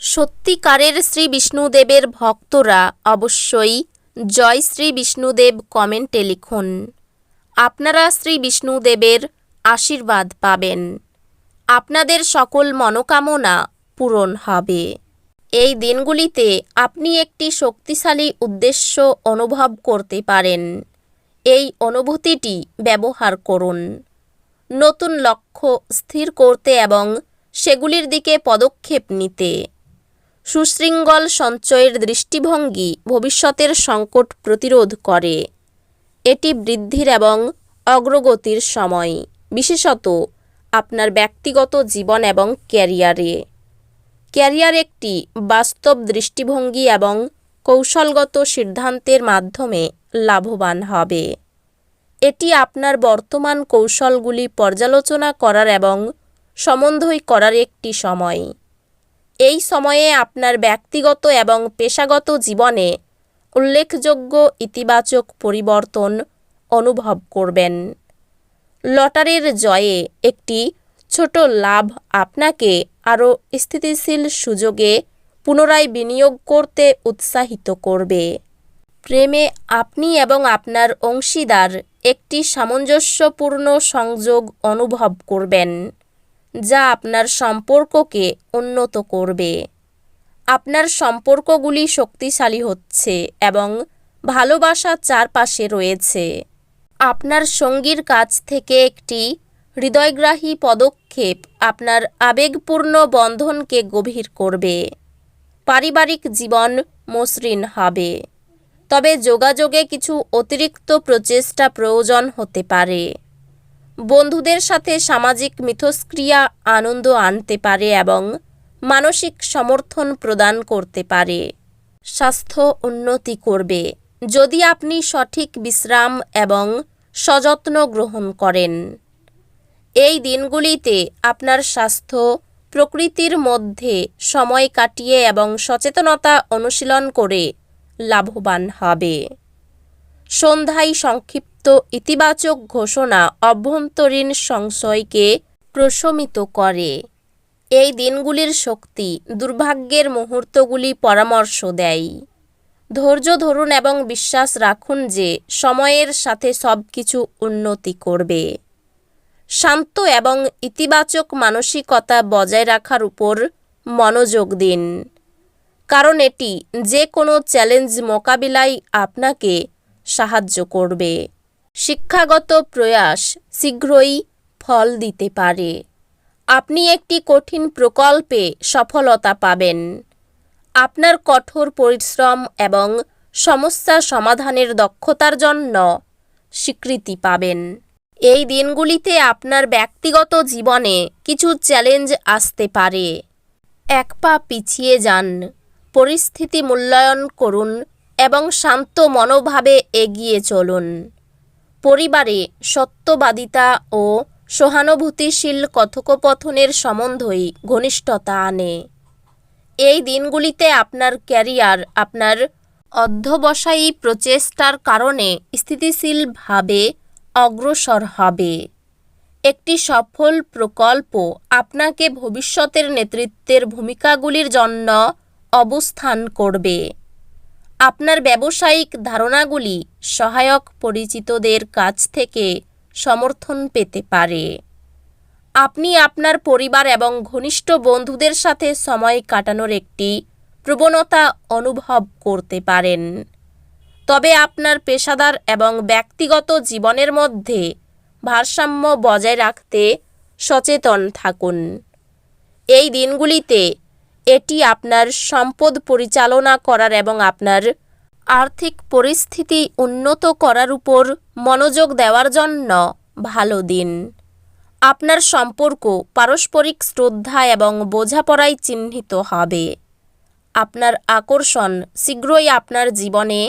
সত্যিকারের শ্রী বিষ্ণুদেবের ভক্তরা অবশ্যই জয় শ্রী বিষ্ণুদেব কমেন্টে লিখুন। আপনারা শ্রী বিষ্ণুদেবের আশীর্বাদ পাবেন। আপনাদের সকল মনোকামনা পূরণ হবে। এই দিনগুলিতে আপনি একটি শক্তিশালী উদ্দেশ্য অনুভব করতে পারেন। এই অনুভূতিটি ব্যবহার করুন। নতুন লক্ষ্য স্থির করতে এবং সেগুলির দিকে পদক্ষেপ নিতে। সুশৃঙ্খল সঞ্চয়ের দৃষ্টিভঙ্গি ভবিষ্যতের সংকট প্রতিরোধ করে। এটি বৃদ্ধির এবং অগ্রগতির সময়, বিশেষত আপনার ব্যক্তিগত জীবন এবং ক্যারিয়ারে। ক্যারিয়ার একটি বাস্তব দৃষ্টিভঙ্গি এবং কৌশলগত সিদ্ধান্তের মাধ্যমে লাভবান হবে। এটি আপনার বর্তমান কৌশলগুলি পর্যালোচনা করার এবং সমন্বয় করার একটি সময়। এই সময়ে আপনার ব্যক্তিগত এবং পেশাগত জীবনে উল্লেখযোগ্য ইতিবাচক পরিবর্তন অনুভব করবেন। লটারির জয়ে একটি ছোট লাভ আপনাকে আরও স্থিতিশীল সুযোগে পুনরায় বিনিয়োগ করতে উৎসাহিত করবে। প্রেমে আপনি এবং আপনার অংশীদার একটি সামঞ্জস্যপূর্ণ সংযোগ অনুভব করবেন। যা আপনার সম্পর্ককে উন্নত করবে। আপনার সম্পর্কগুলি শক্তিশালী হচ্ছে এবং ভালোবাসা চারপাশে রয়েছে। আপনার সঙ্গীর কাছ থেকে একটি হৃদয়গ্রাহী পদক্ষেপ আপনার আবেগপূর্ণ বন্ধনকে গভীর করবে। পারিবারিক জীবন মসৃণ হবে। তবে যোগাযোগে কিছু অতিরিক্ত প্রচেষ্টা প্রয়োজন হতে পারে। বন্ধুদের সাথে সামাজিক মিথস্ক্রিয়া, আনন্দ আনতে পারে এবং মানসিক সমর্থন প্রদান করতে পারে। স্বাস্থ্য উন্নতি করবে। যদি আপনি সঠিক বিশ্রাম এবং সযত্ন গ্রহণ করেন, এই দিনগুলিতে আপনার স্বাস্থ্য প্রকৃতির মধ্যে সময় কাটিয়ে এবং সচেতনতা অনুশীলন করে লাভবান হবে। সন্ধ্যায় সংক্ষিপ্ত ইতিবাচক ঘোষণা অভ্যন্তরীণ সংশয়কে প্রশমিত করে। এই দিনগুলির শক্তি দুর্ভাগ্যের মুহূর্তগুলি পরামর্শ দেয়। ধৈর্য ধরুন এবং বিশ্বাস রাখুন যে সময়ের সাথে সব কিছু উন্নতি করবে। শান্ত এবং ইতিবাচক মানসিকতা বজায় রাখার উপর মনোযোগ দিন। কারণ এটি যে কোনো চ্যালেঞ্জ মোকাবিলায় আপনাকে সাহায্য করবে। শিক্ষাগত প্রয়াস শীঘ্রই ফল দিতে পারে। আপনি একটি কঠিন প্রকল্পে সফলতা পাবেন। আপনার কঠোর পরিশ্রম এবং সমস্যা সমাধানের দক্ষতার জন্য স্বীকৃতি পাবেন। এই দিনগুলিতে আপনার ব্যক্তিগত জীবনে কিছু চ্যালেঞ্জ আসতে পারে। এক পা পিছিয়ে যান, পরিস্থিতি মূল্যায়ন করুন এবং শান্ত মনোভাবে এগিয়ে চলুন। পরিবারে সত্যবাদিতা ও সহানুভূতিশীল কথোপকথনের সম্বন্ধই ঘনিষ্ঠতা আনে। এই দিনগুলিতে আপনার ক্যারিয়ার, আপনার অধ্যবসায়ী প্রচেষ্টার কারণে স্থিতিশীলভাবে অগ্রসর হবে। একটি সফল প্রকল্প আপনাকে ভবিষ্যতের নেতৃত্বের ভূমিকাগুলির জন্য অবস্থান করবে। আপনার ব্যবসায়িক ধারণাগুলি সহায়ক পরিচিতদের কাছ থেকে সমর্থন পেতে পারে। আপনি আপনার পরিবার এবং ঘনিষ্ঠ বন্ধুদের সাথে সময় কাটানোর একটি প্রবণতা অনুভব করতে পারেন। তবে আপনার পেশাদার এবং ব্যক্তিগত জীবনের মধ্যে ভারসাম্য বজায় রাখতে সচেতন থাকুন। এই দিনগুলিতে এটি আপনার সম্পদ পরিচালনা করার এবং আপনার আর্থিক পরিস্থিতি উন্নত করার উপর মনোযোগ দেওয়ার জন্য ভালো দিন। আপনার সম্পর্ক পারস্পরিক শ্রদ্ধা এবং বোঝাপড়ায় চিহ্নিত হবে। আপনার আকর্ষণ শীঘ্রই আপনার জীবনে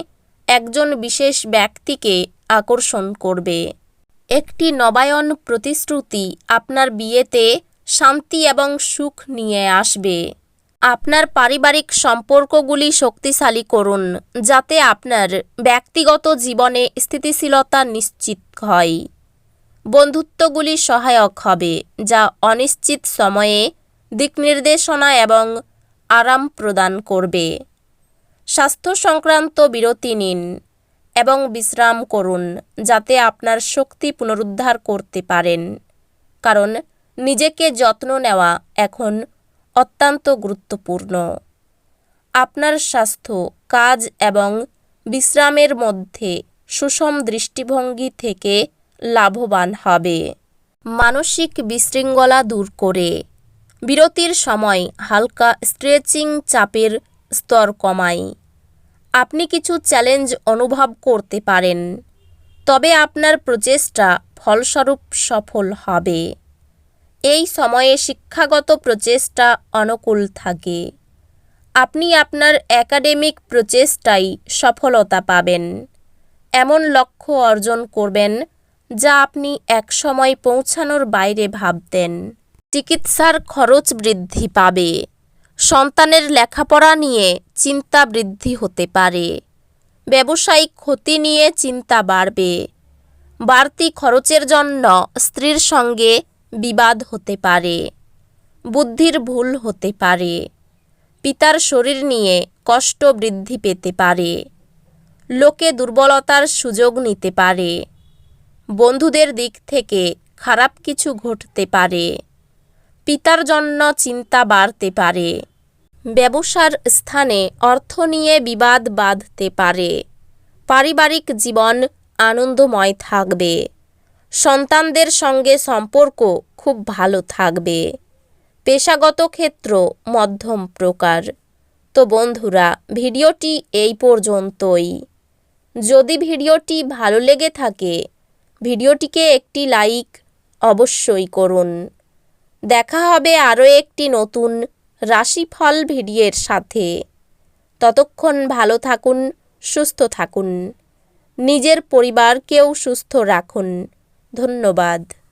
একজন বিশেষ ব্যক্তিকে আকর্ষণ করবে। একটি নবায়ন প্রতিশ্রুতি আপনার বিয়েতে শান্তি এবং সুখ নিয়ে আসবে। আপনার পারিবারিক সম্পর্কগুলি শক্তিশালী করুন, যাতে আপনার ব্যক্তিগত জীবনে স্থিতিশীলতা নিশ্চিত হয়। বন্ধুত্বগুলি সহায়ক হবে, যা অনিশ্চিত সময়ে দিকনির্দেশনা এবং আরাম প্রদান করবে। স্বাস্থ্য সংক্রান্ত বিরতি নিন এবং বিশ্রাম করুন, যাতে আপনার শক্তি পুনরুদ্ধার করতে পারেন। কারণ, নিজেকে যত্ন নেওয়া এখন অত্যন্ত গুরুত্বপূর্ণ। আপনার স্বাস্থ্য, কাজ এবং বিশ্রামের মধ্যে সুষম দৃষ্টিভঙ্গি থেকে লাভবান হবে। মানসিক বিশৃঙ্খলা দূর করে। বিরতির সময় হালকা স্ট্রেচিং চাপের স্তর কমায় আপনি কিছু চ্যালেঞ্জ অনুভব করতে পারেন। তবে আপনার প্রচেষ্টা ফলস্বরূপ সফল হবে। এই সময়ে শিক্ষাগত প্রচেষ্টা অনুকূল থাকে। আপনি আপনার একাডেমিক প্রচেষ্টায় সফলতা পাবেন। এমন লক্ষ্য অর্জন করবেন যা আপনি একসময় পৌঁছানোর বাইরে ভাবতেন। চিকিৎসার খরচ বৃদ্ধি পাবে। সন্তানের লেখাপড়া নিয়ে চিন্তা বৃদ্ধি হতে পারে। ব্যবসায়িক ক্ষতি নিয়ে চিন্তা বাড়বে। বাড়তি খরচের জন্য স্ত্রীর সঙ্গে বিবাদ হতে পারে, বুদ্ধির ভুল হতে পারে, পিতার শরীর নিয়ে কষ্ট বৃদ্ধি পেতে পারে, লোকে দুর্বলতার সুযোগ নিতে পারে, বন্ধুদের দিক থেকে খারাপ কিছু ঘটতে পারে, পিতার জন্য চিন্তা বাড়তে পারে, ব্যবসার স্থানে অর্থ নিয়ে বিবাদ বাঁধতে পারে, পারিবারিক জীবন আনন্দময় থাকবে। সন্তানদের সঙ্গে সম্পর্ক খুব ভালো থাকবে। পেশাগত ক্ষেত্র মধ্যম প্রকার। তো বন্ধুরা, ভিডিওটি এই পর্যন্তই। যদি ভিডিওটি ভালো লেগে থাকে, ভিডিওটিকে একটি লাইক অবশ্যই করুন। দেখা হবে আরও একটি নতুন রাশিফল ভিডিওর সাথে। ততক্ষণ ভালো থাকুন, সুস্থ থাকুন। নিজের পরিবারকেও সুস্থ রাখুন। ধন্যবাদ।